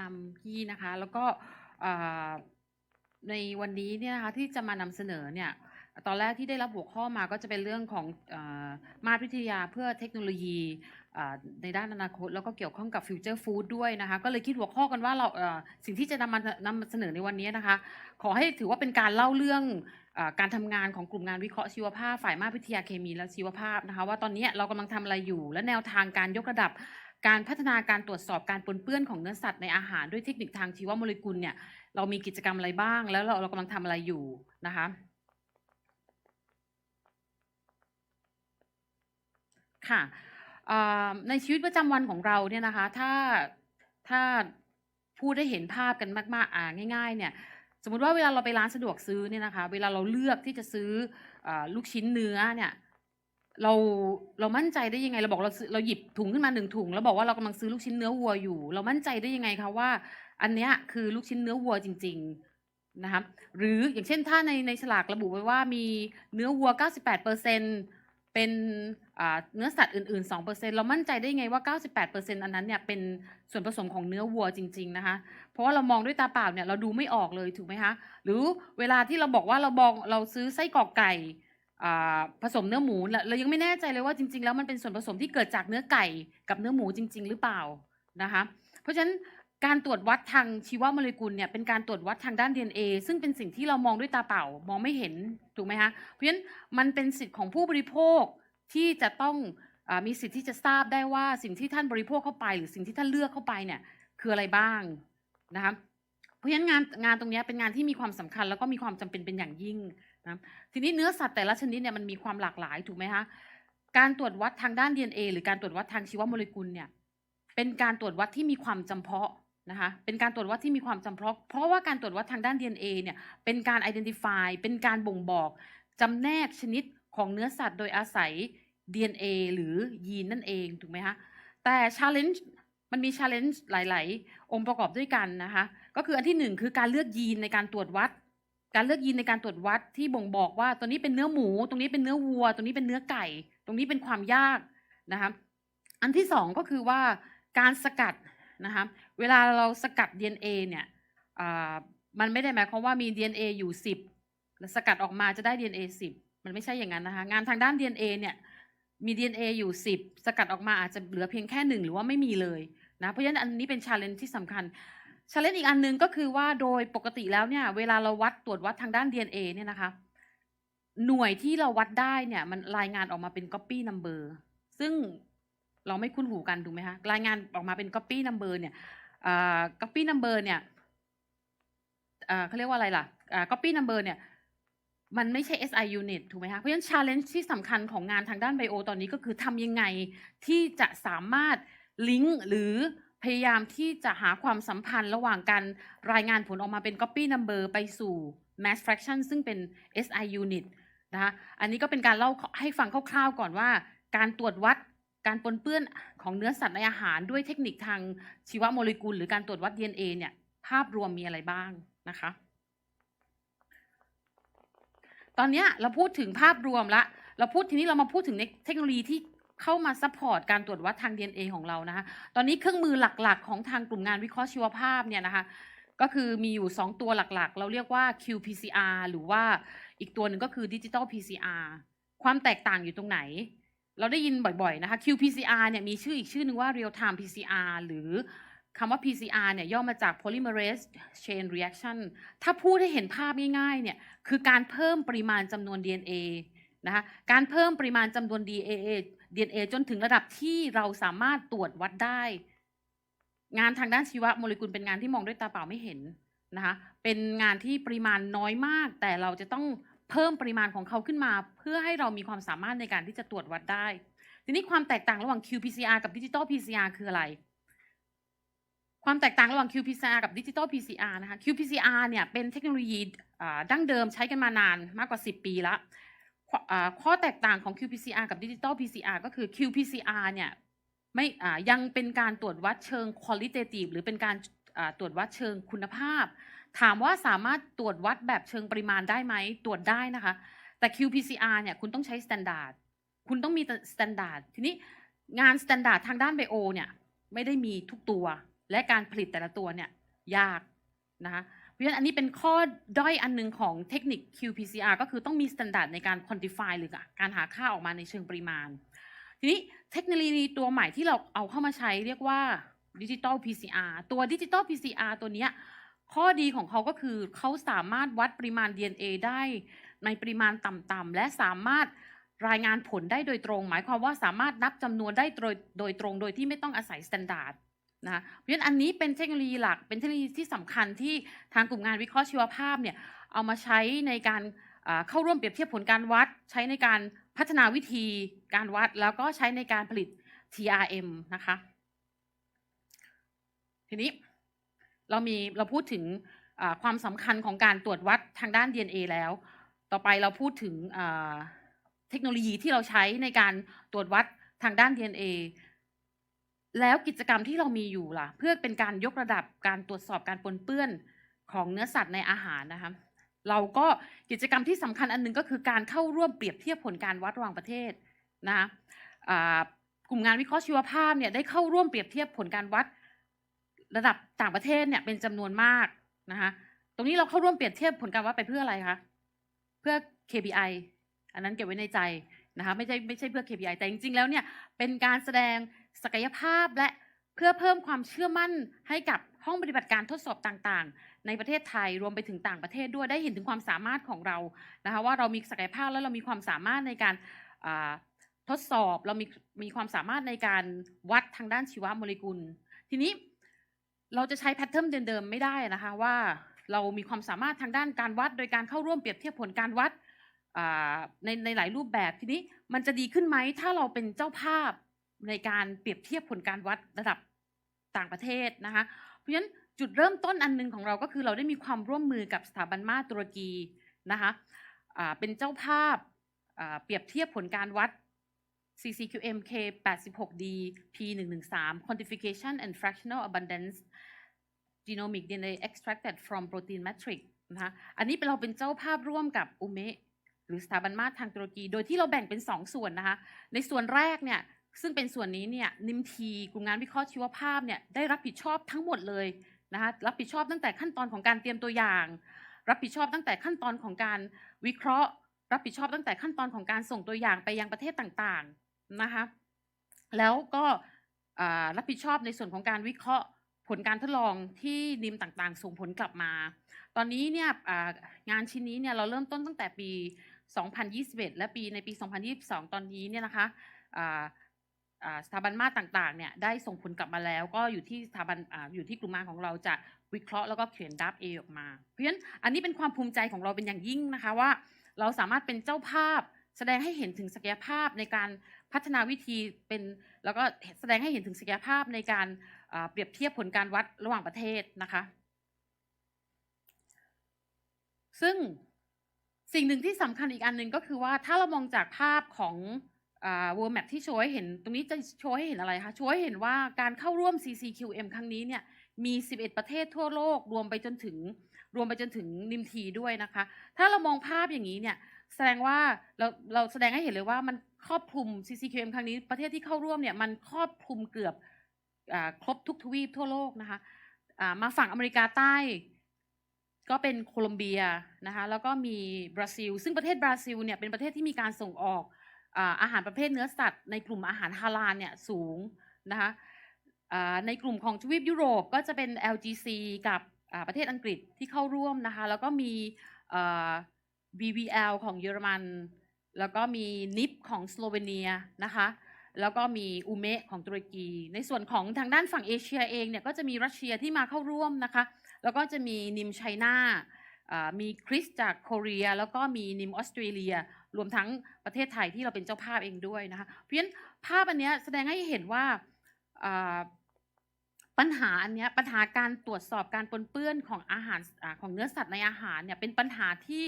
นำพี่นะคะ แล้วก็ในวันนี้เนี่ยนะคะที่จะมานำเสนอเนี่ยตอนแรกที่ได้รับหัวข้อมาก็จะเป็นเรื่องของอมาตรวิทยาเพื่อเทคโนโลยีในด้านอนาคต แล้วก็เกี่ยวข้องกับฟิวเจอร์ฟู้ดด้วยนะคะก็เลยคิดหัวข้อกันว่าเราสิ่งที่จะนำมานำเสนอในวันนี้นะคะ ขอให้ถือว่าเป็นการเล่าเรื่องอการทำงานของกลุ่มงานวิเคราะห์ชีวภาพ ฝ่ายมาตรวิทยาเคมีและชีวภาพนะคะว่าตอนนี้เรากำลังทำอะไรอยู่ และแนวทางการยกระดับ การพัฒนาการตรวจสอบการปนเปื้อนของเนื้อสัตว์ในอาหารด้วยเทคนิคทางชีวโมเลกุลเนี่ยเรามีกิจกรรมอะไรบ้าง แล้วเราเรากำลังทำอะไรอยู่นะคะค่ะในชีวิตประจำวันของเราเนี่ยนะคะถ้าถ้าพูดได้เห็นภาพกันมากๆอ่าง่าย ๆ เนี่ยสมมติว่าเวลาเราไปร้านสะดวกซื้อเนี่ยนะคะ เวลาเราเลือกที่จะซื้ออลูกชิ้นเนื้อเนี่ย เราเรามั่นใจได้ยังไง เราบอกเราซื้อเราหยิบถุงขึ้นมาหนึ่งถุงแล้วบอกว่าเรากำลังซื้อลูกชิ้นเนื้อวัวอยู่ เรามั่นใจได้ยังไงคะว่า อันเนี้ยคือลูกชิ้นเนื้อวัวจริง ๆนะคะหรืออย่างเช่นถ้าในในฉลากระบุไว้ว่ามีเนื้อวัว 98%เป็นเนื้อสัตว์อื่นๆ 2%เรามั่นใจได้ไงว่า 98%อันนั้นเนี่ยเป็นส่วนผสมของเนื้อวัวจริง ๆ นะคะ เพราะว่าเรามองด้วยตาเปล่าเนี่ยเราดูไม่ออกเลยถูกไหมคะ หรือเวลาที่เราบอกว่าเราบองเราซื้อไส้กรอกไก่ ผสมเนื้อหมูเราเรายังไม่แน่ใจเลยว่าจริง ๆ แล้วมันเป็นส่วนผสมที่เกิดจากเนื้อไก่กับเนื้อหมูจริง ๆ หรือเปล่านะคะ เพราะฉะนั้นการตรวจวัดทางชีวโมเลกุลเนี่ยเป็นการตรวจวัดทางด้าน DNA ซึ่งเป็นสิ่งที่เรามองด้วยตาเปล่ามองไม่เห็นถูกไหมคะเพราะฉะนั้นมันเป็นสิทธิ์ของผู้บริโภคที่จะต้องอมีสิทธิ์ที่จะทราบได้ว่าสิ่งที่ท่านบริโภคเข้าไป หรือสิ่งที่ท่านเลือกเข้าไปเนี่ยคืออะไรบ้างนะคะเพราะฉะนั้นงานงานตรงนี้เป็นงานที่มีความสำคัญแล้วก็มีความจำเป็นเป็นอย่างยิ่ง นะทีนี้เนื้อสัตว์แต่ละชนิดเนี่ยมันมีความหลากหลายถูกไหมคะการตรวจวัดทางด้าน DNA หรือการตรวจวัดทางชีวโมเลกุลเนี่ยเป็นการตรวจวัดที่มีความจำเพาะนะคะเป็นการตรวจวัดที่มีความจำเพาะ เพราะว่าการตรวจวัดทางด้าน DNA เนี่ยเป็นการ identify เป็นการบ่งบอกจำแนกชนิดของเนื้อสัตว์โดยอาศัย DNA หรือยีนนั่นเองถูกไหมคะแต่ challenge มันมี challenge หลาย ๆ องค์ประกอบด้วยกันนะคะก็คืออันที่หนึ่งคือการเลือกยีนในการตรวจวัด การเลือกยีนในการตรวจวัดที่บ่งบอกว่าตัวนี้เป็นเนื้อหมู ตรงนี้เป็นเนื้อวัว ตรงนี้เป็นเนื้อไก่ ตรงนี้เป็นความยากนะคะอันที่สองก็คือว่าการสกัดนะคะเวลาเราสกัด DNA เนี่ยมันไม่ได้หมายความว่ามี DNA อยู่ 10 แล้วสกัดออกมาจะได้ DNA 10 มันไม่ใช่อย่างนั้นนะคะงานทางด้าน DNA เนี่ยมี DNA อยู่ 10 สกัดออกมาอาจจะเหลือเพียงแค่หนึ่งหรือว่าไม่มีเลยนะเพราะฉะนั้นอันนี้เป็น challenge ที่สำคัญ challenge อีกอันหนึ่งก็คือว่าโดยปกติแล้วเนี่ยเวลาเราวัดตรวจวัดทางด้าน DNA เนี่ยนะคะ หน่วยที่เราวัดได้เนี่ยมันรายงานออกมาเป็น copy number ซึ่งเราไม่คุ้นหูกันถูกไหมคะรายงานออกมาเป็น copy number เนี่ยอ่า copy number เนี่ยเขาเรียกว่าอะไรล่ะอ่า copy number เนี่ยมันไม่ใช่ SI unit ถูกไหมคะ เพราะฉะนั้น challenge ที่สำคัญของงานทางด้านไบโอตอนนี้ก็คือทำยังไงที่จะสามารถลิงก์หรือ พยายามที่จะหาความสัมพันธ์ระหว่างการรายงานผลออกมาเป็น copy number ไปสู่ mass fraction ซึ่งเป็น SI unit นะคะอันนี้ก็เป็นการเล่าให้ฟังคร่าวๆก่อนว่า การตรวจวัดการปนเปื้อนของเนื้อสัตว์ในอาหารด้วยเทคนิคทางชีวโมเลกุล หรือการตรวจวัด DNA เนี่ยภาพรวมมีอะไรบ้างนะคะ ตอนนี้เราพูดถึงภาพรวมละ เราพูดทีนี้เรามาพูดถึงเทคโนโลยีที่ เข้ามาซัพพอร์ตการตรวจวัดทาง DNA ของเรานะคะตอนนี้เครื่องมือหลักๆ ของทางกลุ่มงานวิเคราะห์ชีวภาพเนี่ยนะคะก็คือมีอยู่ 2 ตัวหลักๆ เราเรียกว่า qPCR หรือว่าอีกตัวหนึ่งก็คือ Digital PCR ความแตกต่างอยู่ตรงไหน เราได้ยินบ่อยๆนะคะ qPCR เนี่ยมีชื่ออีกชื่อหนึ่งว่า Real Time PCR หรือคำว่า PCR เนี่ยย่อมาจาก Polymerase Chain Reaction ถ้าพูดให้เห็นภาพง่ายๆเนี่ยคือการเพิ่มปริมาณจำนวน DNA นะคะการเพิ่มปริมาณจำนวน DNA DNA จนถึงระดับที่เราสามารถตรวจวัดได้ งานทางด้านชีวโมเลกุลเป็นงานที่มองด้วยตาเปล่าไม่เห็นนะคะเป็นงานที่ปริมาณน้อยมาก แต่เราจะต้องเพิ่มปริมาณของเขาขึ้นมา เพื่อให้เรามีความสามารถในการที่จะตรวจวัดได้ ทีนี้ความแตกต่างระหว่าง qPCR กับ Digital PCR คืออะไร ความแตกต่างระหว่าง qPCR กับ Digital PCR นะคะ qPCR เนี่ยเป็นเทคโนโลยีดั้งเดิมใช้กันมานานมากกว่า 10 ปีแล้ว ข้อแตกต่างของ qPCR กับ Digital PCR ก็คือ qPCR เนี่ยไม่ยังเป็นการตรวจวัดเชิง qualitative หรือเป็นการตรวจวัดเชิงคุณภาพ ถามว่าสามารถตรวจวัดแบบเชิงปริมาณได้ไหมตรวจได้นะคะ แต่ qPCR เนี่ยคุณต้องใช้ standard คุณต้องมี standard ทีนี้งาน standard ทางด้านไบโอเนี่ยไม่ได้มีทุกตัว และการผลิตแต่ละตัวเนี่ยยากนะคะ เพราะฉะนั้นอันนี้เป็นข้อด้อยอันหนึงของเทคนิค qPCR ก็คือต้องมีมาตรฐานในการ quantify หรือการหาค่าออกมาในเชิงปริมาณ ทีนี้เทคโนโลยีตัวใหม่ที่เราเอาเข้ามาใช้เรียกว่าดิจิตอล PCR ตัวดิจิตอล PCR ตัวเนี้ยข้อดีของเขาก็คือเขาสามารถวัดปริมาณ DNA ได้ในปริมาณต่ำๆและสามารถรายงานผลได้โดยตรง หมายความว่าสามารถนับจำนวนได้โดยโดยตรงโดยที่ไม่ต้องอาศัยสแตนดาร์ด นะคะเพราะฉะนั้นอันนี้เป็นเทคโนโลยีหลัก เป็นเทคโนโลยีที่สำคัญที่ทางกลุ่มงานวิเคราะห์ชีวภาพเนี่ยเอามาใช้ในการเข้าร่วมเปรียบเทียบผลการวัด ใช้ในการพัฒนาวิธีการวัด แล้วก็ใช้ในการผลิต TRM นะคะ ทีนี้เรามีเราพูดถึงความสำคัญของการตรวจวัดทางด้าน DNA แล้ว ต่อไปเราพูดถึงเทคโนโลยีที่เราใช้ในการตรวจวัดทางด้าน DNA แล้วกิจกรรมที่เรามีอยู่ล่ะ เพื่อเป็นการยกระดับการตรวจสอบการปนเปื้อนของเนื้อสัตว์ในอาหารนะคะเราก็กิจกรรมที่สำคัญอันหนึงก็คือการเข้าร่วมเปรียบเทียบผลการวัดระหว่างประเทศนะคะกลุ่มงานวิเคราะห์ชีวภาพเนี่ยได้เข้าร่วมเปรียบเทียบผลการวัดระดับต่างประเทศเนี่ยเป็นจำนวนมากนะคะตรงนี้เราเข้าร่วมเปรียบเทียบผลการวัดไปเพื่ออะไรคะเพื่อ KPI อันนั้นเก็บไว้ในใจนะคะไม่ใช่ไม่ใช่เพื่อ KPI แต่จริงๆแล้วเนี่ยเป็นการแสดง ศักยภาพและเพื่อเพิ่มความเชื่อมั่นให้กับห้องปฏิบัติการทดสอบต่างๆ ในประเทศไทยรวมไปถึงต่างประเทศด้วยได้เห็นถึงความสามารถของเรานะคะว่าเรามีศักยภาพและเรามีความสามารถในการทดสอบเรามีมีความสามารถในการวัดทางด้านชีวโมเลกุล ทีนี้เราจะใช้แพทเทิร์นเดิมๆไม่ได้นะคะว่าเรามีความสามารถทางด้านการวัด โดยการเข้าร่วมเปรียบเทียบผลการวัดในในหลายรูปแบบทีนี้มันจะดีขึ้นไหมถ้าเราเป็นเจ้าภาพ ในการเปรียบเทียบผลการวัดระดับต่างประเทศนะคะ เพราะฉะนั้นจุดเริ่มต้นอันหนึงของเราก็คือเราได้มีความร่วมมือกับสถาบันมาตุรกีนะคะเป็นเจ้าภาพเปรียบเทียบผลการวัด CCQM K86D P113 Quantification and Fractional Abundance Genomic DNA Extracted from Protein Matrix นะคะอันนี้เป็นเราเป็นเจ้าภาพร่วมกับอุเมะหรือสถาบันมาตรทางตุรกี โดยที่เราแบ่งเป็น 2ส่วนนะคะ ในส่วนแรกเนี่ย ซึ่งเป็นส่วนนี้เนี่ยนิมทีกลุ่มงานวิเคราะห์ชีวภาพเนี่ยได้รับผิดชอบทั้งหมดเลยนะคะรับผิดชอบตั้งแต่ขั้นตอนของการเตรียมตัวอย่าง รับผิดชอบตั้งแต่ขั้นตอนของการวิเคราะห์ รับผิดชอบตั้งแต่ขั้นตอนของการส่งตัวอย่างไปยังประเทศต่างๆนะคะแล้วก็รับผิดชอบในส่วนของการวิเคราะห์ผลการทดลองที่นิมต่างๆ ส่งผลกลับมา ตอนนี้เนี่ยงานชิ้นนี้เนี่ยเราเริ่มต้นตั้งแต่ปี 2021 และปีในปี 2022 ตอนนี้เนี่ยนะคะ สถาบันมาตรต่างๆเนี่ยได้ส่งผลกลับมาแล้ว ก็อยู่ที่สถาบันอ่าอยู่ที่กลุ่มงาของเราจะวิเคราะห์แล้วก็เขียนดับเอออกมา เพราะฉะนั้นอันนี้เป็นความภูมิใจของเราเป็นอย่างยิ่งนะคะว่า เราสามารถเป็นเจ้าภาพ แสดงให้เห็นถึงศักยภาพในการพัฒนาวิธีเป็นแล้วก็แสดงให้เห็นถึงศักยภาพในการอ่าเปรียบเทียบผลการวัดระหว่างประเทศนะคะ ซึ่งสิ่งหนึ่งที่สำคัญอีกอันหนึ่งก็คือว่าถ้าเรามองจากภาพของ อ่า World Map ที่โชว์ให้เห็นตรงนี้จะโชว์ให้เห็นอะไรคะโชว์ให้เห็นว่าการเข้าร่วม CCQM ครั้งนี้เนี่ยมี 11 ประเทศทั่วโลกรวมไปจนถึงรวมไปจนถึงนิมทีด้วยนะคะ ถ้าเรามองภาพอย่างนี้เนี่ยแสดงว่าเราเราแสดงให้เห็นเลยว่ามันครอบคลุม CCQM ครั้งนี้ประเทศที่เข้าร่วมเนี่ยมันครอบคลุมเกือบอครบทุกทวีปทั่วโลกนะคะมาฝั่งอเมริกาใต้ก็เป็นโคลอมเบียนะคะแล้วก็มีบราซิล ซึ่งประเทศบราซิลเนี่ยเป็นประเทศที่มีการส่งออก อาหารประเภทเนื้อสัตว์ ในกลุ่มอาหารฮาลาลเนี่ยสูงนะคะในกลุ่มของทวีปยุโรปก็จะเป็น LGC กับประเทศอังกฤษที่เข้าร่วมนะคะแล้วก็มี BVL ของเยอรมัน แล้วก็มีนิปของสโลเวเนียนะคะแล้วก็มีอูเมะของตุรกี ในส่วนของทางด้านฝั่งเอเชียเองเนี่ยก็จะมีรัสเซียที่มาเข้าร่วมนะคะ แล้วก็จะมีนิมไชน่าอ่ามีคริสจากโคเรีย แล้วก็มีนิมออสเตรเลีย รวมทั้งประเทศไทยที่เราเป็นเจ้าภาพเองด้วยนะคะเพราะฉะนั้นภาพอันนี้แสดงให้เห็นว่าปัญหาอันนี้ปัญหาการตรวจสอบการปนเปื้อนของอาหารอของเนื้อสัตว์ในอาหารเนี่ยเป็นปัญหาที่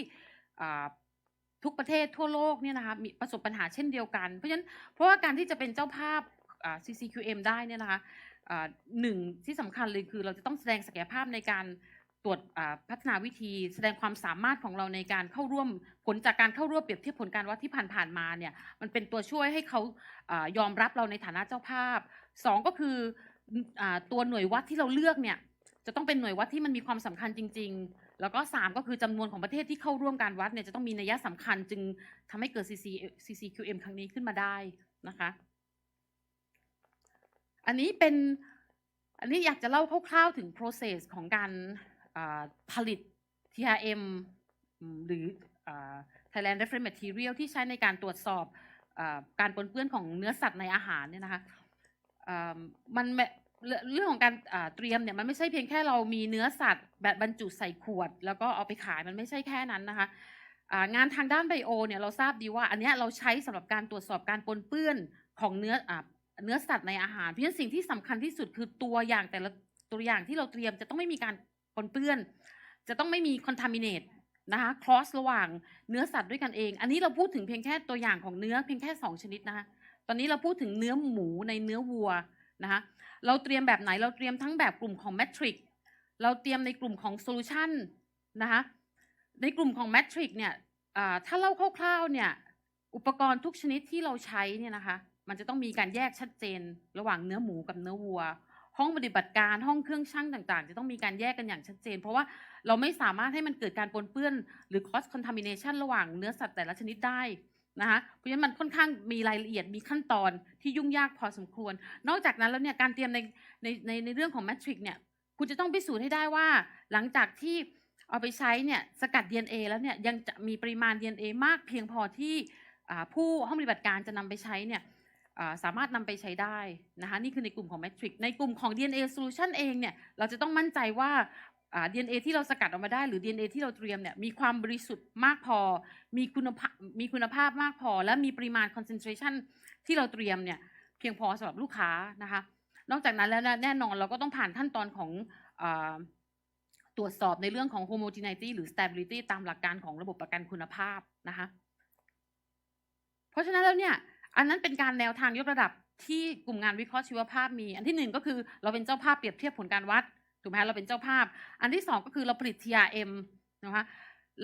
ทุกประเทศทั่วโลกเนี่ยนะคะมีประสบปัญหาเช่นเดียวกัน เพราะฉะนั้นเพราะว่าการที่จะเป็นเจ้าภาพ CCQM ได้เนี่ยนะคะหนึ่งที่สำคัญเลยคือเราจะต้องแสดงศักยภาพในการ ตรวจพัฒนาวิธีแสดงความสามารถของเราในการเข้าร่วมผลจากการเข้าร่วมเปรียบเทียบผลการวัดที่ผ่านๆมาเนี่ยมันเป็นตัวช่วยให้เขายอมรับเราในฐานะเจ้าภาพสองก็คืออตัวหน่วยวัดที่เราเลือกเนี่ยจะต้องเป็นหน่วยวัดที่มันมีความสำคัญจริง ๆ แล้วก็สามก็คือจำนวนของประเทศที่เข้าร่วมการวัดเนี่ยจะต้องมีนัยสำคัญจึงทำให้เกิด CC CCQM ครั้งนี้ขึ้นมาได้นะคะ อันนี้เป็นอันนี้อยากจะเล่าคร่าวๆถึง process ของการ ผลิต TRM หรือ Thailand Reference Material ที่ใช้ในการตรวจสอบอการปนเปื้อนของเนื้อสัตว์ในอาหารเนี่ยนะคะมันเรื่องของการเตรียมเนี่ยมันไม่ใช่เพียงแค่เรามีเนื้อสัตว์แบบบรรจุใส่ขวด แล้วก็เอาไปขายมันไม่ใช่แค่นั้นนะคะงานทางด้านไบโอเนี่ยเราทราบดีว่า อันนี้เราใช้สำหรับการตรวจสอบการปนเปื้อนของเนื้ออเนื้อสัตว์ในอาหาร เพราะฉะนั้นสิ่งที่สำคัญที่สุดคือตัวอย่างแต่ละตัวอย่างที่เราเตรียมจะต้องไม่มีการ ปนเปื้อน จะต้องไม่มี contaminate นะคะ cross ระหว่างเนื้อสัตว์ด้วยกันเอง อันนี้เราพูดถึงเพียงแค่ตัวอย่างของเนื้อเพียงแค่ 2 ชนิดนะคะตอนนี้เราพูดถึงเนื้อหมูในเนื้อวัวนะคะเราเตรียมแบบไหนเราเตรียมทั้งแบบกลุ่มของ Matrix เราเตรียมในกลุ่มของ Solution นะคะในกลุ่มของ Matrix เนี่ยถ้าเล่าคร่าวๆเนี่ยอุปกรณ์ทุกชนิดที่เราใช้เนี่ยนะคะมันจะต้องมีการแยกชัดเจน ระหว่างเนื้อหมูกับเนื้อวัว ห้องปฏิบัติการห้องเครื่องช่างต่างๆ จะต้องมีการแยกกันอย่างชัดเจน เพราะว่าเราไม่สามารถให้มันเกิดการปนเปื้อน หรือ cross contamination ระหว่างเนื้อสัตว์แต่ละชนิดได้นะคะเพราะฉะนั้นมันค่อนข้างมีรายละเอียดมีขั้นตอนที่ยุ่งยากพอสมควร นอกจากนั้นแล้วเนี่ยการเตรียมในในในในเรื่องของ matrix เนี่ยคุณจะต้องพิสูจน์ให้ได้ว่า หลังจากที่เอาไปใช้เนี่ยสกัด DNA แล้วเนี่ยยังจะมีปริมาณ DNA มากเพียงพอที่ผู้ห้องปฏิบัติการจะนำไปใช้เนี่ย สามารถนำไปใช้ได้นะคะนี่คือในกลุ่มของ Matrix ในกลุ่มของ DNA Solution เองเนี่ยเราจะต้องมั่นใจว่าอ่า DNA ที่เราสกัดออกมาได้หรือ DNA ที่เราเตรียมเนี่ยมีความบริสุทธิ์มากพอ มีคุณภาพมีคุณภาพมากพอ และมีปริมาณ concentration ที่เราเตรียมเนี่ยเพียงพอสำหรับลูกค้านะคะนอกจากนั้นแล้วแน่นอนเราก็ต้องผ่านขั้นตอนของอตรวจสอบในเรื่องของ homogeneity หรือ stability ตามหลักการของระบบประกันคุณภาพนะคะเพราะฉะนั้นแล้วเนี่ย อันนั้นเป็นการแนวทางยกระดับที่กลุ่มงานวิเคราะห์ชีวภาพมี อันที่หนึ่งก็คือเราเป็นเจ้าภาพเปรียบเทียบผลการวัดถูกไหมเราเป็นเจ้าภาพ อันที่สองก็คือเราผลิต TRM นะคะ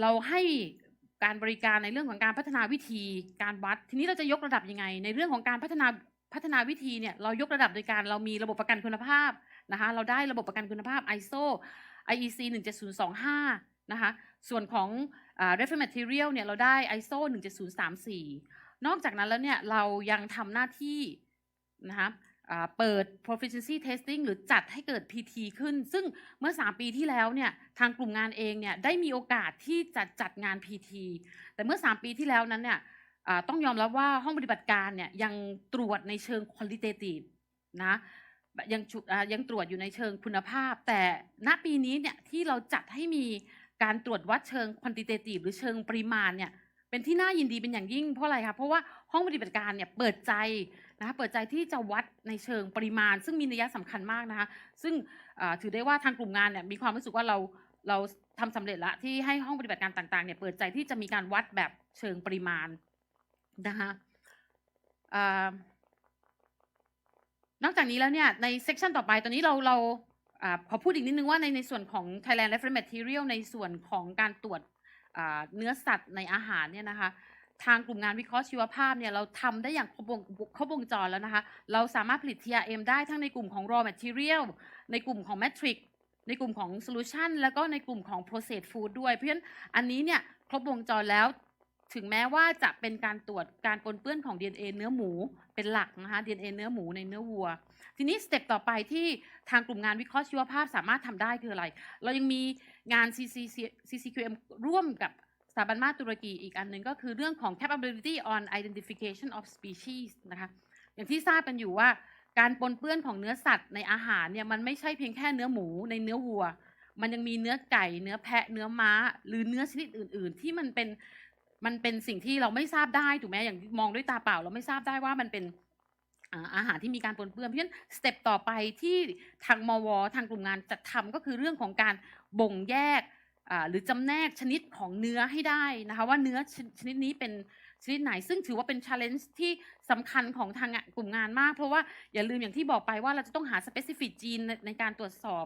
เราให้การบริการในเรื่องของการพัฒนาวิธีการวัด ทีนี้เราจะยกระดับยังไง ในเรื่องของการพัฒนาพัฒนาวิธีเนี่ยเรายกระดับโดยการเรามีระบบประกันคุณภาพนะคะเราได้ระบบประกันคุณภาพ ISO IEC 17025นะคะส่วนของอ่า reference material เนี่ยเราได้ ISO 17034 นอกจากนั้นแล้วเนี่ยเรายังทำหน้าที่นะคะเปิด proficiency testing หรือจัดให้เกิด PT ขึ้น ซึ่งเมื่อ 3 ปีที่แล้วเนี่ยทางกลุ่มงานเองเนี่ยได้มีโอกาสที่จะจัดงาน PT แต่เมื่อ 3 ปีที่แล้วนั้นเนี่ยต้องยอมรับว่าห้องปฏิบัติการเนี่ยยังตรวจในเชิง qualitative นะยังชุอ่ายังตรวจอยู่ในเชิงคุณภาพ แต่ณปีนี้เนี่ยที่เราจัดให้มีการตรวจวัดเชิง quantitative หรือเชิงปริมาณเนี่ย เป็นที่น่ายินดีเป็นอย่างยิ่งเพราะอะไรคะเพราะว่าห้องปฏิบัติการเนี่ยเปิดใจนะคะเปิดใจที่จะวัดในเชิงปริมาณ ซึ่งมีนัยสำคัญมากนะคะซึ่งถือได้ว่าทางกลุ่มงานเนี่ยมีความรู้สึกว่าเราเราทำสำเร็จละที่ให้ห้องปฏิบัติการต่างๆเนี่ยเปิดใจที่จะมีการวัดแบบเชิงปริมาณนะคะอนอกจากนี้แล้วเนี่ยในเซกชันต่อไปตอนนี้เราเราอขอพูดอีกนิดนึงว่าในในส่วนของ Thailand Reference Material ในส่วนของการตรวจ เนื้อสัตว์ในอาหารเนี่ยนะคะ ทางกลุ่มงานวิเคราะห์ชีวภาพเนี่ยเราทำได้อย่างครบวงครบวงจรแล้วนะคะ เราสามารถผลิต TRM ได้ทั้งในกลุ่มของ raw material ในกลุ่มของ matrix ในกลุ่มของ solution แล้วก็ในกลุ่มของ processed food ด้วย เพราะฉะนั้นอันนี้เนี่ยครบวงจรแล้ว ถึงแม้ว่าจะเป็นการตรวจการปนเปื้อนของ DNA เนื้อหมูเป็นหลักนะคะ DNA เนื้อหมูในเนื้อวัว ทีนี้สเต็ปต่อไปที่ทางกลุ่มงานวิเคราะห์ชีวภาพสามารถทำได้คืออะไร เรายังมีงาน CCC CCQM ร่วมกับสถาบันมาตรตุรกีอีกอันหนึ่งก็คือเรื่องของ capability on identification of species นะคะ อย่างที่ทราบกันอยู่ว่าการปนเปื้อนของเนื้อสัตว์ในอาหารเนี่ยมันไม่ใช่เพียงแค่เนื้อหมูในเนื้อวัว มันยังมีเนื้อไก่ เนื้อแพะ เนื้อม้า หรือเนื้อชนิดอื่น ๆ ที่มันเป็น มันเป็นสิ่งที่เราไม่ทราบได้ถูกไหมอย่างมองด้วยตาเปล่า เราไม่ทราบได้ว่ามันเป็นอาหารที่มีการปนเปื้อนเพราะฉะนั้นสเต็ปต่อไปที่ทางมว ทางกลุ่มงานจัดทำก็คือเรื่องของการบ่งแยกหรือจำแนกชนิดของเนื้อให้ได้นะคะว่าเนื้อชชนิดนี้เป็นชนิดไหน ซึ่งถือว่าเป็น challenge ที่สำคัญของทางกลุ่มงานมาก เพราะว่าอย่าลืมอย่างที่บอกไปว่าเราจะต้องหา specific gene ในในการตรวจสอบ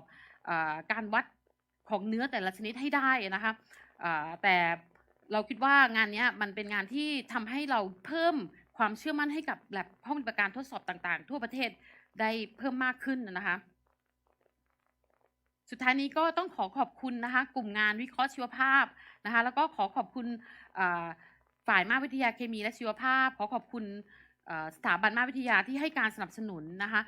อการวัดของเนื้อแต่ละชนิดให้ได้นะคะแต่ เราคิดว่างานนี้มันเป็นงานที่ทำให้เราเพิ่มความเชื่อมั่นให้กับแลบห้องปฏิบัติการทดสอบต่างๆ ทั่วประเทศได้เพิ่มมากขึ้นนะคะสุดท้ายนี้ก็ต้องขอขอบคุณนะคะ กลุ่มงานวิเคราะห์ชีวภาพนะคะ แล้วก็ขอขอบคุณฝ่ายมาวิทยาเคมีและชีวภาพ ขอขอบคุณสถาบันมาวิทยาที่ให้การสนับสนุนนะคะ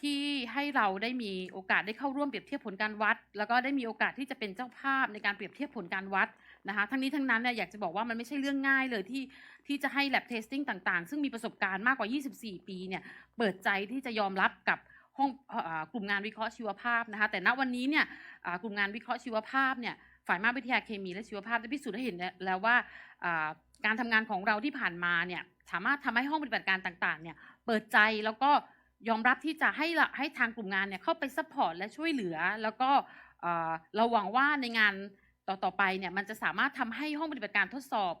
ที่ให้เราได้มีโอกาสได้เข้าร่วมเปรียบเทียบผลการวัด แล้วก็ได้มีโอกาสที่จะเป็นเจ้าภาพในการเปรียบเทียบผลการวัด นะคะทั้งนี้ทั้งนั้นเนี่ยอยากจะบอกว่ามันไม่ใช่เรื่องง่ายเลยที่ที่จะให้ lab testing ต่างๆ ซึ่งมีประสบการณ์มากกว่า 24 ปีเนี่ยเปิดใจที่จะยอมรับกับห้องอกลุ่มงานวิเคราะห์ชีวภาพนะคะแต่ณวันนี้เนี่ยกลุ่มงานวิเคราะห์ชีวภาพเนี่ยฝ่ายมาวิทยาเคมีและชีวภาพได้พิสูจน์ให้เห็นแล้วว่าการทำงานของเราที่ผ่านมาเนี่ยสามารถทำให้ห้องปฏิบัติการต่างๆเนี่ยเปิดใจแล้วก็ยอมรับที่จะให้ให้ทางกลุ่มงานเนี่ยเข้าไปซัพพอร์ตและช่วยเหลือ แล้วก็เราหวังว่าในงาน ต่อๆไปเนี่ยมันจะสามารถทำให้ห้องปฏิบัติการทดสอบ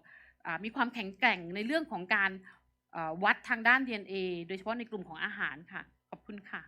อมีความแข็งแกร่งในเรื่องของการวัดทางด้าน DNA โดยเฉพาะในกลุ่มของอาหารค่ะ ขอบคุณค่ะ